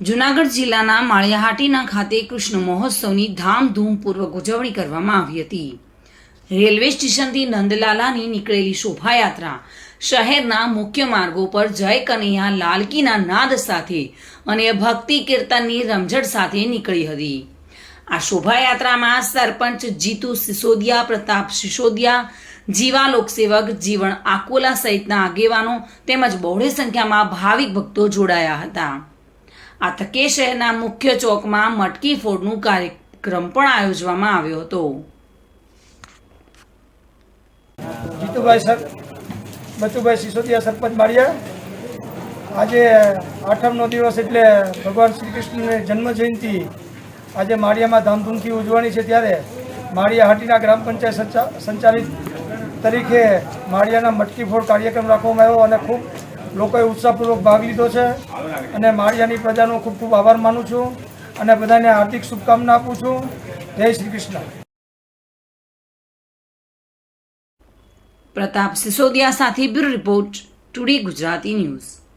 જુનાગઢ જિલ્લાના માળિયાહાટીના ખાતે કૃષ્ણ મહોત્સવની ધામધૂમપૂર્વક ઉજવણી કરવામાં આવી હતી. રેલવે સ્ટેશનથી નંદલાલાની નીકળેલી શોભાયાત્રા શહેરના મુખ્ય માર્ગો પર જય કનૈયા લાલકીના નાદ સાથે અને ભક્તિ કીર્તનની રમઝટ સાથે નીકળી હતી. આ શોભાયાત્રામાં સરપંચ જીતુ સિસોદિયા, પ્રતાપ સિસોદિયા, જીવા લોકસેવક જીવણ આકોલા સહિતના આગેવાનો તેમજ બહોળી સંખ્યામાં ભાવિક ભક્તો જોડાયા હતા. આ તકે શહેરના મુખ્ય ચોકમાં મટકી ફોડનું કાર્યક્રમ પણ આયોજવામાં આવ્યો હતો. જીતુભાઈ સર, બચુભાઈ સિસોદિયા સરપંચ માળિયા આજે આઠમનો દિવસ એટલે ભગવાન શ્રી કૃષ્ણની જન્મ જયંતિ આજે માળિયામાં ધામધૂમથી ઉજવણી છે ત્યારે માળિયા હાટીના ગ્રામ પંચાયત સંચા- સંચાલિત તરીકે માળિયાના મટકી ફોડ કાર્યક્રમ રાખવામાં આવ્યો અને ખૂબ લોકોએ ઉત્સાહપૂર્વક ભાગ લીધો છે. અને માળિયાની પ્રજાનો ખૂબ ખૂબ આભાર માનું છું અને બધાને હાર્દિક શુભકામના આપું છું. જય શ્રી કૃષ્ણ. પ્રતાપ સિસોદિયા સાથે bureau report today Gujarati news.